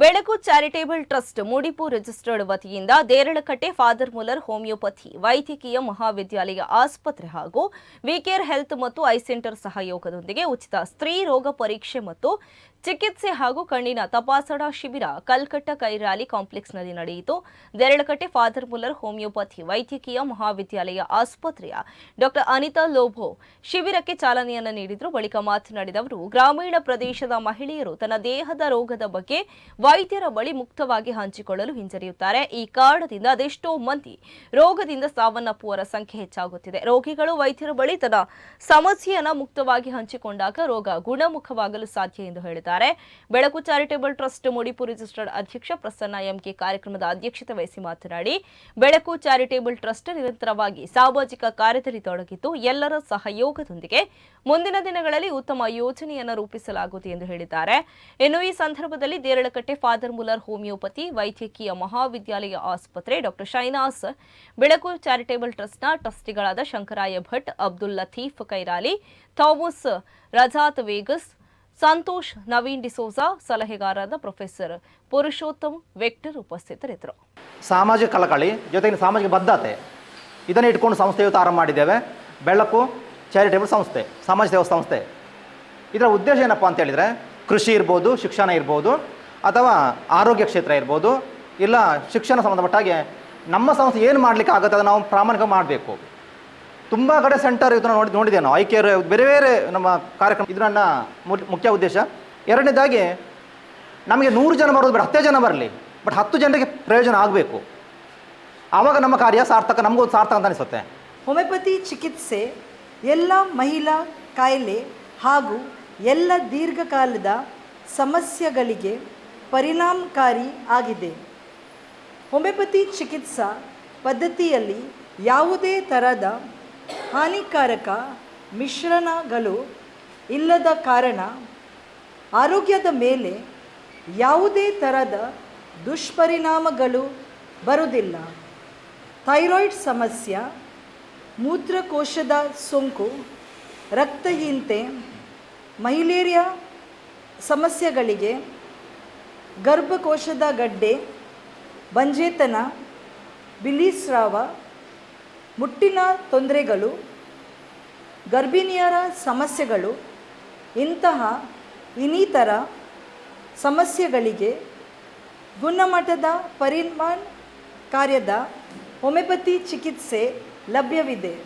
ಬೆಳಕು charitable trust ಮೂಡಿಪು registered ವತಿಯಿಂದ Deralakatte father Muller homeopathy, ವೈದ್ಯಕೀಯ ಮಹಾವಿದ್ಯಾಲಯ ಆಸ್ಪತ್ರೆ ಹಾಗೂ ವಿಕೇರ್ ಹೆಲ್ತ್ ಮತ್ತು ಐ ಸೆಂಟರ್ ಸಹಯೋಗದೊಂದಿಗೆ ಉಚಿತ ಸ್ತ್ರೀ ರೋಗ ಪರೀಕ್ಷೆ ಮತ್ತು ಚಿಕಿತ್ಸೆ ಹಾಗೂ ಕಣ್ಣಿನ ತಪಾಸಣಾ ಶಿಬಿರ ಕಲ್ಕಟ್ಟ ಕೈರಾಲಿ ಕಾಂಪ್ಲೆಕ್ಸ್ನಲ್ಲಿ ನಡೆಯಿತು. ದೇರಳಕಟ್ಟೆ ಫಾದರ್ ಮುಲರ್ ಹೋಮಿಯೋಪತಿ, ವೈದ್ಯಕೀಯ ಮಹಾವಿದ್ಯಾಲಯ ಆಸ್ಪತ್ರೆಯ ಡಾಕ್ಟರ್ ಅನಿತಾ ಲೋಭೋ ಶಿಬಿರಕ್ಕೆ ಚಾಲನೆಯನ್ನು ನೀಡಿದ್ರು. ಬಳಿಕ ಮಾತನಾಡಿದ ಅವರು, ಗ್ರಾಮೀಣ ಪ್ರದೇಶದ ಮಹಿಳೆಯರು ತನ್ನ ದೇಹದ ರೋಗದ ಬಗ್ಗೆ ವೈದ್ಯರ ಬಳಿ ಮುಕ್ತವಾಗಿ ಹಂಚಿಕೊಳ್ಳಲು ಹಿಂಜರಿಯುತ್ತಾರೆ. ಈ ಕಾರಣದಿಂದ ಅದೆಷ್ಟೋ ಮಂದಿ ರೋಗದಿಂದ ಸಾವನ್ನಪ್ಪುವರ ಸಂಖ್ಯೆ ಹೆಚ್ಚಾಗುತ್ತಿದೆ. ರೋಗಿಗಳು ವೈದ್ಯರ ಬಳಿ ತನ್ನ ಸಮಸ್ಯೆಯನ್ನು ಮುಕ್ತವಾಗಿ ಹಂಚಿಕೊಂಡಾಗ ರೋಗ ಗುಣಮುಖವಾಗಲು ಸಾಧ್ಯ ಎಂದು ಹೇಳಿದ್ದಾರೆ. ಬೆಳಕು ಚಾರಿಟೇಬಲ್ ಟ್ರಸ್ಟ್ ಮುಡಿಪು ರಿಜಿಸ್ಟರ್ಡ್ ಅಧ್ಯಕ್ಷ ಪ್ರಸನ್ನ ಎಂಕೆ ಕಾರ್ಯಕ್ರಮದ ಅಧ್ಯಕ್ಷತೆ ವಹಿಸಿ ಮಾತನಾಡಿ, ಬೆಳಕು ಚಾರಿಟೇಬಲ್ ಟ್ರಸ್ಟ್ ನಿರಂತರವಾಗಿ ಸಾಮಾಜಿಕ ಕಾರ್ಯದಲ್ಲಿ ತೊಡಗಿದ್ದು, ಎಲ್ಲರ ಸಹಯೋಗದೊಂದಿಗೆ ಮುಂದಿನ ದಿನಗಳಲ್ಲಿ ಉತ್ತಮ ಯೋಜನೆಯನ್ನು ರೂಪಿಸಲಾಗುವುದು ಎಂದು ಹೇಳಿದ್ದಾರೆ. ಇನ್ನು ಈ ಸಂದರ್ಭದಲ್ಲಿ ದೇರಳಕಟ್ಟೆ ಫಾದರ್ ಮುಲರ್ ಹೋಮಿಯೋಪತಿ, ವೈದ್ಯಕೀಯ ಮಹಾವಿದ್ಯಾಲಯ ಆಸ್ಪತ್ರೆ ಡಾಕ್ಟರ್ ಶೈನಾಸ್ ಬೆಳಕು ಚಾರಿಟೇಬಲ್ ಟ್ರಸ್ಟ್ನ ಟ್ರಸ್ಟಿಗಳಾದ ಶಂಕರಾಯ ಭಟ್, ಅಬ್ದುಲ್ ಲತೀಫ್ ಕೈರಾಲಿ, ಥಾಮಸ್ ರಜಾತ್ ವೇಗಸ್, ಸಂತೋಷ್ ನವೀನ್ ಡಿಸೋಜಾ, ಸಲಹೆಗಾರರಾದ ಪ್ರೊಫೆಸರ್ ಪುರುಷೋತ್ತಮ್ ವೆಕ್ಟರ್ ಉಪಸ್ಥಿತರಿದ್ದರು. ಸಾಮಾಜಿಕ ಕಳಕಳಿ ಜೊತೆಗೆ ಸಾಮಾಜಿಕ ಬದ್ಧತೆ, ಇದನ್ನು ಇಟ್ಕೊಂಡು ಸಂಸ್ಥೆಯು ಆರಂಭ ಮಾಡಿದ್ದೇವೆ. ಬೆಳಕು ಚಾರಿಟೇಬಲ್ ಸಂಸ್ಥೆ, ಸಮಾಜ ಸೇವಾ ಸಂಸ್ಥೆ. ಇದರ ಉದ್ದೇಶ ಏನಪ್ಪ ಅಂತ ಹೇಳಿದರೆ, ಕೃಷಿ ಇರ್ಬೋದು, ಶಿಕ್ಷಣ ಇರ್ಬೋದು ಅಥವಾ ಆರೋಗ್ಯ ಕ್ಷೇತ್ರ ಇರ್ಬೋದು, ಇಲ್ಲ ಶಿಕ್ಷಣ ಸಂಬಂಧಪಟ್ಟಾಗೆ ನಮ್ಮ ಸಂಸ್ಥೆ ಏನು ಮಾಡಲಿಕ್ಕೆ ಆಗುತ್ತೆ ಅದನ್ನು ನಾವು ಪ್ರಾಮಾಣಿಕ ಮಾಡಬೇಕು. ತುಂಬ ಕಡೆ ಸೆಂಟರ್ ಇದನ್ನು ನೋಡಿ ನೋಡಿದೆ ನಾವು ಐಕ್ಯರ್, ಬೇರೆ ಬೇರೆ ನಮ್ಮ ಕಾರ್ಯಕ್ರಮ ಇದು ನನ್ನ ಮುಖ್ಯ ಉದ್ದೇಶ. ಎರಡನೇದಾಗಿ, ನಮಗೆ ನೂರು ಜನ ಬರೋದು ಬೇಡ, ಹತ್ತೇ ಜನ ಬರಲಿ, ಬಟ್ ಹತ್ತು ಜನರಿಗೆ ಪ್ರಯೋಜನ ಆಗಬೇಕು. ಆವಾಗ ನಮ್ಮ ಕಾರ್ಯ ಸಾರ್ಥಕ, ನಮಗೂ ಸಾರ್ಥಕ ಅಂತ ಅನಿಸುತ್ತೆ. ಹೋಮಿಯೋಪತಿ ಚಿಕಿತ್ಸೆ ಎಲ್ಲ ಮಹಿಳಾ ಕಾಯಿಲೆ ಹಾಗೂ ಎಲ್ಲ ದೀರ್ಘಕಾಲದ ಸಮಸ್ಯೆಗಳಿಗೆ ಪರಿಣಾಮಕಾರಿ ಆಗಿದೆ. ಹೋಮಿಯೋಪತಿ ಚಿಕಿತ್ಸಾ ಪದ್ಧತಿಯಲ್ಲಿ ಯಾವುದೇ ಥರದ ಹಾನಿಕಾರಕ ಮಿಶ್ರಣಗಳು ಇಲ್ಲದ ಕಾರಣ ಆರೋಗ್ಯದ ಮೇಲೆ ಯಾವುದೇ ಥರದ ದುಷ್ಪರಿಣಾಮಗಳು ಬರುವುದಿಲ್ಲ. ಥೈರಾಯ್ಡ್ ಸಮಸ್ಯೆ, ಮೂತ್ರಕೋಶದ ಸೋಂಕು, ರಕ್ತಹೀನತೆ, ಮಹಿಳೆಯರ ಸಮಸ್ಯೆಗಳಿಗೆ ಗರ್ಭಕೋಶದ ಗಡ್ಡೆ, ಬಂಜೇತನ, ಬಿಲಿಸ್ರಾವ, ಮುಟ್ಟಿನ ತೊಂದರೆಗಳು, ಗರ್ಭಿಣಿಯರ ಸಮಸ್ಯೆಗಳು, ಇಂತಹ ಇನ್ನಿತರ ಸಮಸ್ಯೆಗಳಿಗೆ ಗುಣಮಟ್ಟದ ಪರಿಣಾಮ ಕಾರ್ಯದ ಹೋಮಿಯೋಪತಿ ಚಿಕಿತ್ಸೆ ಲಭ್ಯವಿದೆ.